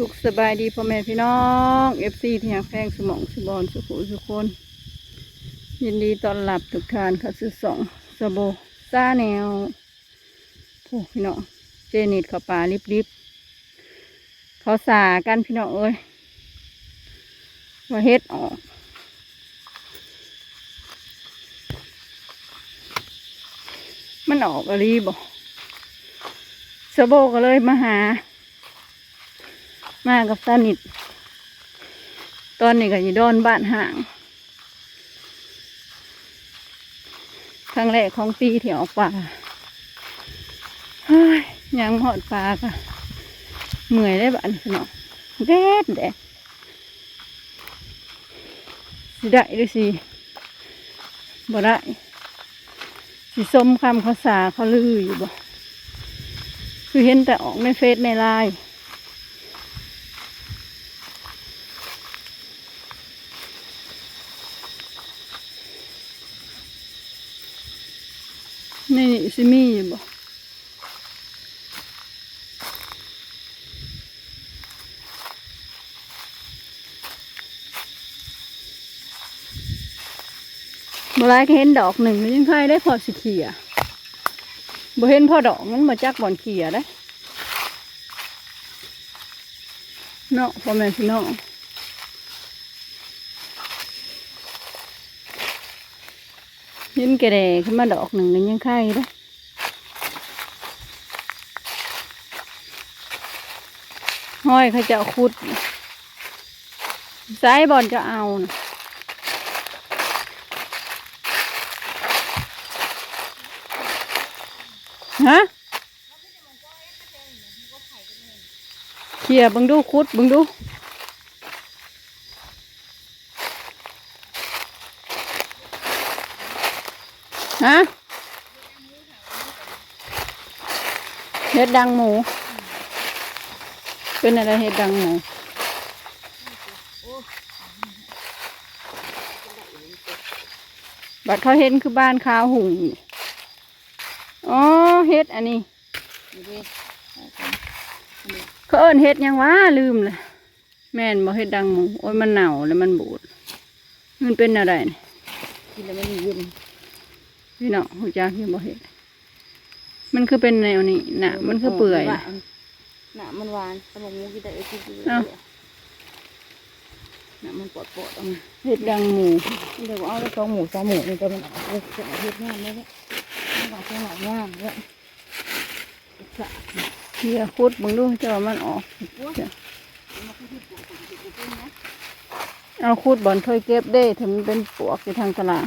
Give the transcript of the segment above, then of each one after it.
สุขสบายดีพ่อแม่พี่น้องเอฟซีที่ยังแพงสมองสบอนสุขุสุคน ยินดีตอนรับทุกทานเข้าสู่สองสโบซาแนวโอ้พี่น้องเจนิดเขาป่าริบๆเขาสากันพี่น้องเอ้ยว่าเฮ็ดออกมันออกอะไรบ่สโบก็เลยมาหา มากับสนิทตอนนี้ก็อยู่ดอนบ้านห่างครั้งแรกของปีที่ออกป่าเฮ้ยยังหอดปลาก็เมื่อยได้บ้านพี่น้องแดดแดดสิได้ด้วยสิบ่ได้สิส้มคำเขาสาเขาลืออยู่บ่คือเห็นแต่ออกในเฟซในไลน์ นี่ซิมี่บ่บลายเห็นดอกหนึ่งยังใครได้พอสิเขียบ่เห็นพอดอกมันมาจากบ่อนเขียได้เนาะพ่อแม่พี่น้อง เห็นกระเดขึ้นมาดอกหนึ่งมันยังไข่ได้ห้อยเขาจะขุดสายบอลจะเอานะฮะเขี่ยบังดูคุดบังดู ฮะเห็ดดังหมู เป็นอะไรเห็ดดังหมูบัดเขาเห็นคือบ้านข้าวหุงอ๋อเห็ดอันนี้ เขาเอิ้นเห็ดยังวะลืมเลยแม่นบ่เห็ดดังหมู โอ้ยมันเน่าแล้วมันบูด มันเป็นอะไรกินแล้วมันเย็น พี่น้องหูจักอยังบ่เห็ดมันคือเป็นแนวนี้น่ะมันคือเปื่อย หน่ะหนามันหวานสมองมูกินแต่เออกินเยเอ้าอะหนามันปวดปวดๆออกมาเห็ดดังหมูเดี๋ยวเอาได้สองหมูสามหมูนี่ก็มันออกเลยจะเอาเฮ็ดงานเลยเนี่ยมันออกจังหวะว่างเนี่ยจะเฮียคุดเบังดูจะว่ามันออกจ้ะเอาคุดบอนเคยเก็บได้ถึงมันเป็นปวกอยู่ทางตลาด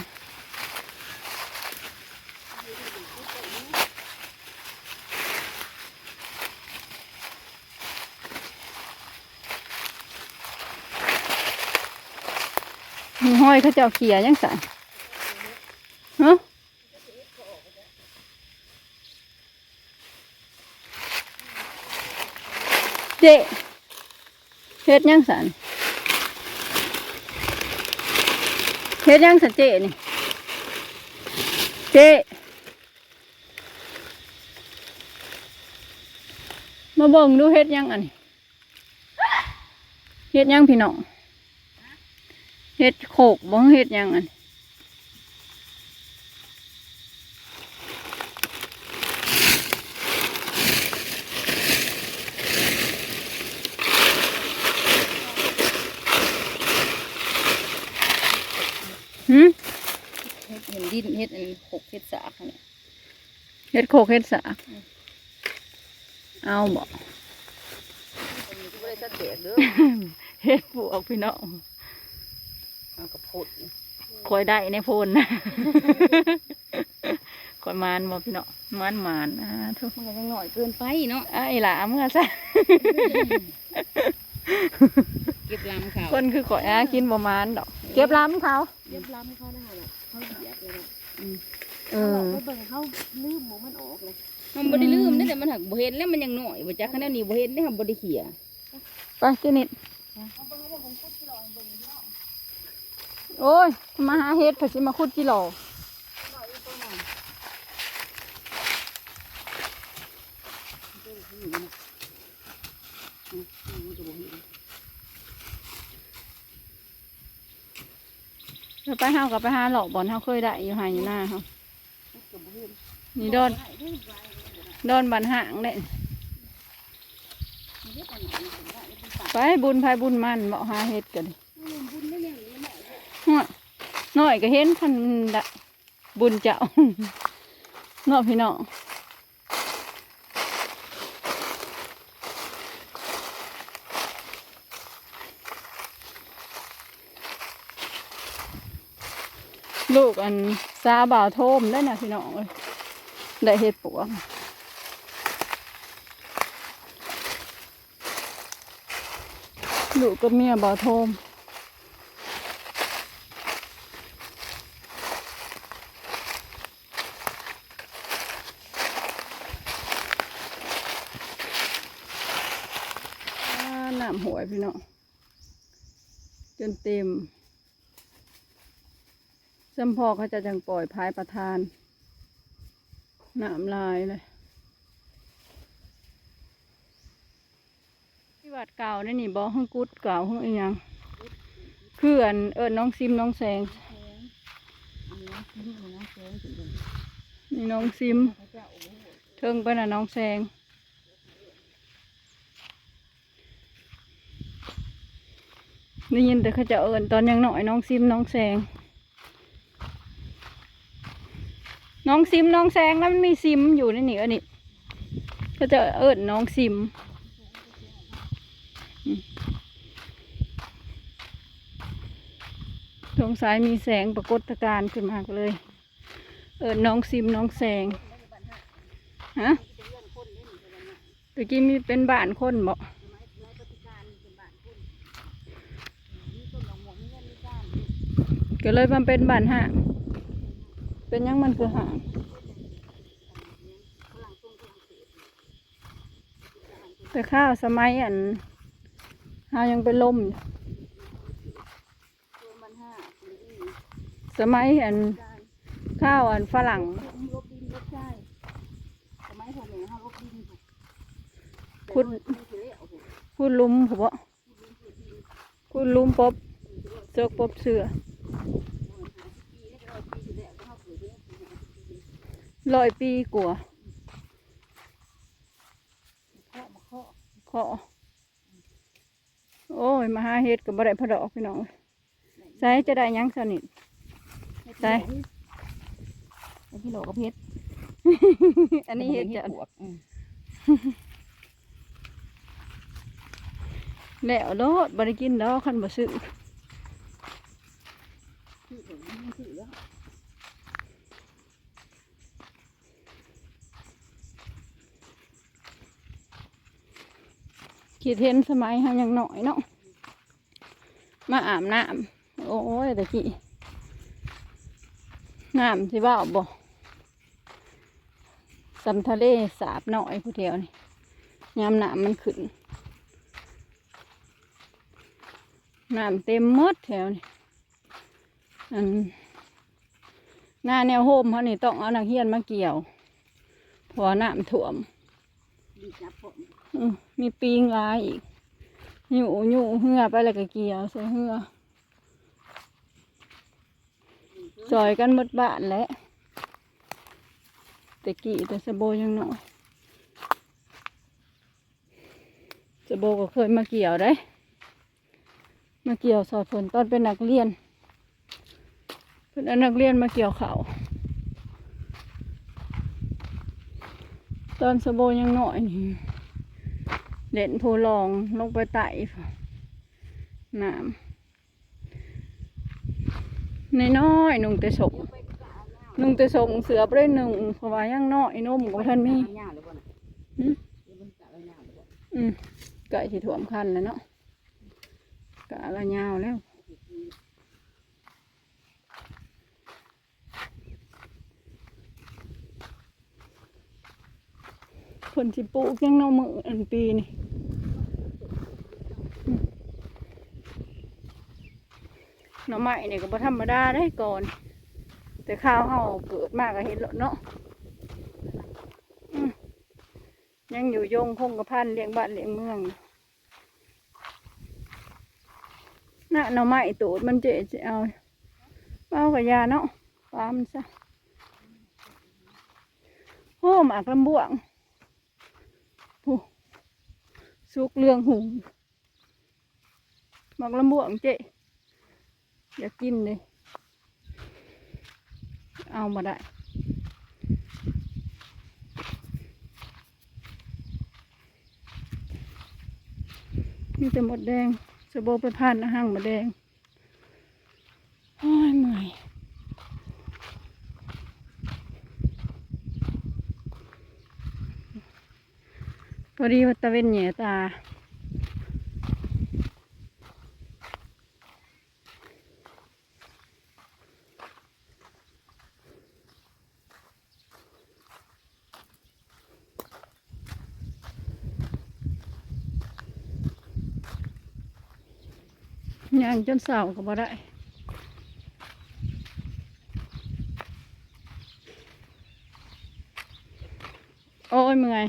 อยเขาเจ้าเขียยังใส่ฮะเจ๊เฮ็ดยังสันเฮ็ดยังสันเจ๊นี่ เจ๊มาเบิ่งดูเฮ็ดยังอันนี้เฮ็ดยังพี่น้อง เฮ็ดโขกบ่เฮ็ดยังอันนี้หืมเฮ็ดเห็นดินเฮ็ดอันหกเฮ็ดสากเนี่ยเฮ็ดโคกเฮ็ดสากเอาบ่ก็ได้สักเด็กเด้อเฮ็ดปลวกพี่น้อง เอากระพดคอยได้ในโพนนะคอยมานบ่พี่น้องมานมานอ่าทุกมันก็ยังหน่อยเกินไปเนาะไอ้หลาเมื่อซะเก็บลำเขาคนคือข่อยอากินบ่มานดอก เก็บล้ำเขาเก็บลำเขาได้แหละเขาเหยียดเลยนะเออเขาเบิ่งเขาลืมหมูมันออกเลยมันบ่ได้ลืมนะแต่มันหักบ่เห็นแล้วมันยังหน่อยบ่จักคะแนนนี้บ่เห็นได้ทำบ่ได้เขี่ยไปเจนิด โอ้ย มาหาเฮ็ดผัดสิมาคุดกี่หล่อไปห้ากับไปห้าหลอกบอลห้าเคยได้อยู่หายอยู่หน้าเขานี่โดนโดนบันห่างเลยไปบุญไปบุญมันเบาหาเห็ดกัน น้อยก็เห็นคันดะบุญเจ้านาะพี่น้องลูกอันซาบ่าวโทมได้นะพี่น้องเลยได้เฮ็ดปัวลูกกับเมียบ่าวโทม น้ำหวยพี่น้องจนเต็มจำพอเขาจะจังปล่อยพายประทานน้ำลายเลยที่วัดเก่านี่นี่บอกห้องกุดเก่าห้องอีหยังคืออันเอิญน้องซิมน้องแสงนี่น้องซิมเทิงไปน่ะน้องแสง ได้ยินแต่เขาจะเอิญตอนยังหน่อยน้องซิมน้องแสงน้องซิมน้องแสงแล้วมันมีซิมอยู่ในนี่อันนี้เขจะเอิญน้องซิมอืมสงสัยมีแสงปรากฏการณ์ขึ้นมากเลย เอิญน้องซิมน้องแสงฮะตะกี้มีเป็นบ้านคนบ่ก็ ก็เลยมันเป็นบ้านห่างเป็นยังมันคือห่างแต่ข้าวสมัยอันหายังเป็นลมสมัยอันข้าวอันฝรั่งลบดินลบได้สมัยผมเนี่ยเขาลบดินถูกพุดพุดลุมผมบ่พุดลุมปบเจกปบเสือ ร้อยปีกว่าเคาะมาเคาะขอโอ้ย มาหาเฮ็ดกับบ่ได้พะดอกพี่น้องใส่จะได้หยังสนิทใส่ไอ้ที่โหลกับเพชรอันนี้เฮ็ดจะปวกอืมแล้วโลดบ่ได้กินดอกคันบ่ซื้อชื่อผมไม่ชื่อแล้ว คิดเห็นสมัยเฮายังหน้อยเนาะมาอาบน้ำโอ้ยตะกี้น้ำสิว่าบ่สำทะเลสาบหน้อยผู้เดียวนี่ยามน้ำมันขึ้นน้ำเต็มมดแถวนี่อันหน้าแนวโฮมเขานี่ต้องเอานักเรียนมาเกี่ยวพราะว่าน้ำท่วมดีจับผม มีปีงลายอีกอยู่อยู่เหือไปแล้วก็เกี่ยวใส่เหือจอยกันหมดบ้านแล้วแต่กี่แต่สะโบยังหน้อยสะโบก็เคยมาเกี่ยวได้ มาเกี่ยวสอดฝนตอนเป็นนักเรียน เป็นนักเรียนมาเกี่ยวเขาตอนสะโบยังหน้อยนี่ เด่นโพลองลงไปไต่น้ำในน้อยๆนุ่งแต่สงนุ่งแต่สงเสือไปได้หนึ่งเพราะว่ายังน้อยนุ่มกว่าท่านมีอืมกะอะไรหญ้าหรือเปล่าที่ถ่วมคันแล้วเนาะกะละยาวแล้วผลสิปลูกยังเนามืออันปีนี่ หน่อไม้เนี่ยก็บ่ธรรมดาได้ก่อน แต่ข้าวเฮาเกิดมากก็เห็นแล้วเนาะยังอยู่ยงคงกระพันเลี้ยงบ้านเลี้ยงเมืองน่ะหน่อไม้ตูดมันเจ๊จะเอาเอากับยาเนาะปลามันซะโอ้หมากลำบวงผู้สุกเรื่องหุงหมากลำบวงเจ๊ อยากกินเลย เอามาได้ มีแต่หมดแดงสะโบไปผ่านอาหางหมดแดงโอ้ยเมื่อยพอดีว่าตะเวนแหย่ตา ย่างจนเสาก็บ่ได้โอ้ยเมื่อย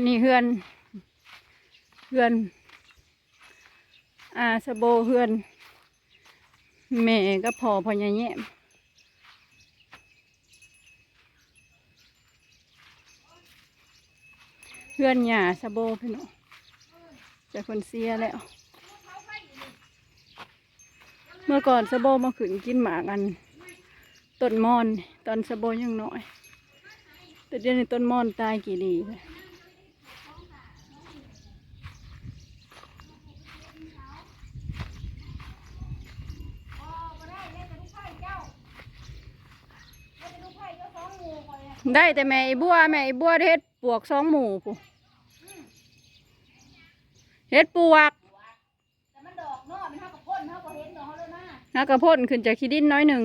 นนี้เฮือน เฮือน อาสโบเฮือนแม่ก็พอพอใหญ่แย่มเฮือนหญ้าสะโบพี่น้องจากคนเสียแล้ว เมื่อก่อนสะโบมาขึ้นกินหมากันต้นมอน ตอนสะโบยังน้อย แต่เดี๋ยวนี้ต้นมอนตายกี่ดีเลย ได้แต่แม่ไอ้บัวแม่ไอ้บัวเฮ็ดปวกสองหมูผู้เฮ็ดปวกแต่มันดอกนาะมันเท่ากับพ่นเท่ากับเห็นดอกเขาเลยมานักกระพ่นขึ้นจากขี้ดินน้อยหนึ่ง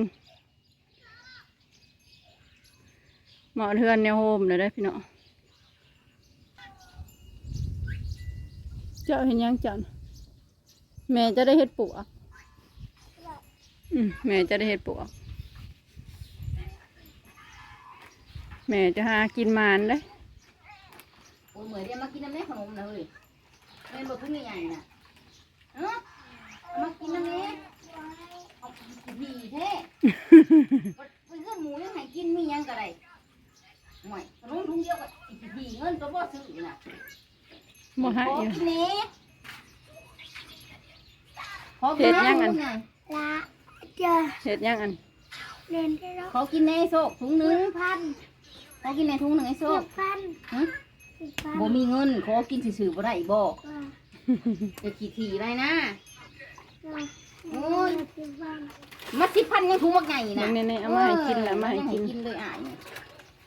เหมอเทือนแนวโฮมเลยได้พี่เน้องเจ้าเห็นยังจันแม่จะได้เฮ็ดปวกแม่จะได้เฮ็ดปวก แม่จะหากินมานได้อโอ้ยเหมือนเดี๋ยวมากินน้ำแม่ขนมนะเฮ้ยแม่บอกขึ้นใหญ่ๆน่ะเออเอามากินน้ำแม่เอาผีแท้ไปเพื่อนหมูยังให้กินมีหยังก็ได้หน่อยขนมถุงเดียวกับอีกผีเงินตัวบ่ซื้อน่ะบ่ให้ขออยู่กินแน่ขอกินเฮ็ดยังอันแน่ละเจอเฮ็ดยังอันเรียนได้แล้วขอกินแน่โซกถุงหนึง พัน ขอกินแน่ถุงหนึงไอ้โซเจ็กดพันฮะสิบพันบ่มีเงินขอกินซื่อๆบ่ได้บ่ว่าจะขี้ถี่ไรนะว่าโอ้ยสิบพันมาสิพันยังถุงมักใหญ่นะนี่นี่ๆเอามาให้กินแหละมาให้กิน เออยังเลยอ่ายเนี่ย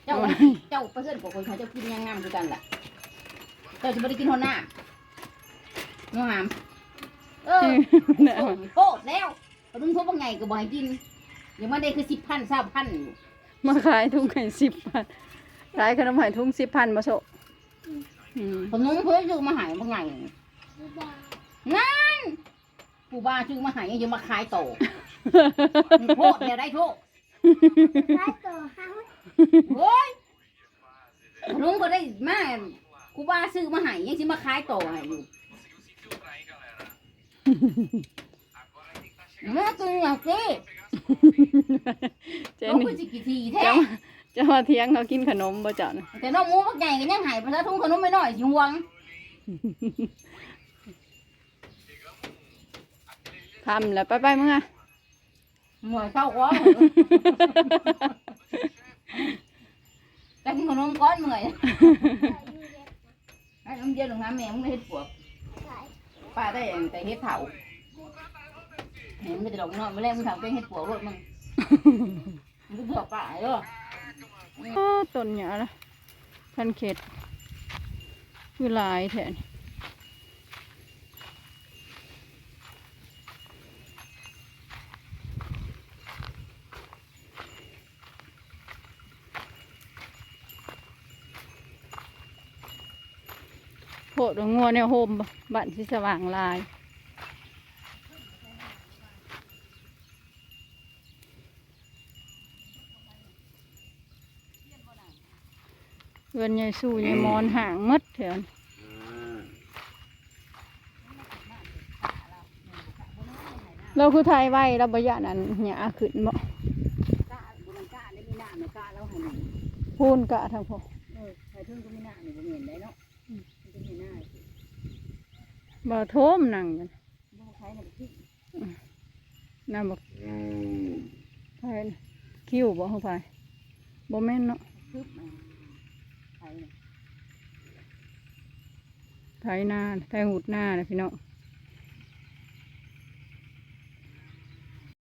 เจ้าเอามาเจ้าเพื่อนบอกคนเขาเจ้ากินยังงามคือกันล่ะ เจ้าจะไม่ได้กินหอหน้าน้องหาม เออเนี่ยส่งโคตรแล้วกระดุมทุบว่าไงก็บอกให้กินยังไม่ได้คือสิบพันสามพันอยู่มาขายทุ่งไข่สิบพัน ขายขนมไข่ทุ่งสิบพันมาโซะอืมขนมเพื่อนซื้อมาใหายว่าไงสิบบาทนั่นผู้บ้าซื้อมาใหายยังมาขายโตโคตรเนี่ยได้โชคได้ตัวห้าโอ้ยลุงก็ได้มากูบ้าซื้อมาใหายยังสิมาขายโตให้อยู่แม่กินอย่างสิเจน้องนี่คือสิกี่ทีแท้ จะมาจะมาเที่ยงเขากินขนมบ่เจ้านะแต่น้องหมูพักใหญ่ก็ยังใหายไปซะทุ่งขนมไม่น้อยสิห่วงทำแล้วไปไปมึงอะหน่วยเข้าก้อนแต่กินขนมก้อนเหนื่อยไอ้น้ำเย็นลงน้ำแม่มึงได้เฮ็ดปวกป้าได้แต่เฮ็ดเถาเห็นมันจะดอกน้อยมาแรกมึงทำเป็นเฮ็ดปวกรถมึงมึงก็เผือกป้าเด้อโอ้ ต้นหยาละพันเข็ดคือลายแทนโผล่งัวเนี่ยโฮมบ้านที่สว่างลาย พื่อนยายสู้ยายมอนห่างหมัดแถวนี้เราคือไทยไว้เราบยานอันหยาขึ้นบ่กล้าบุมันกล้าได้มีหน้าไม่กล้าแล้วให้หนึ่งพูนกะทางพอเออใครทึ่งก็มีหน้าหนึ่งก็เห็นได้เนาะมันจะมีหน้าบ่โทมนั่งกันบ่ใช้ในที่น้ำบ่ไทยน่ะคิ้วบ่เข้าไปบ่แม่นเนาะ ทึบมาใช้ ไทยหน้าไทยหูดหน้านะพี่น้อง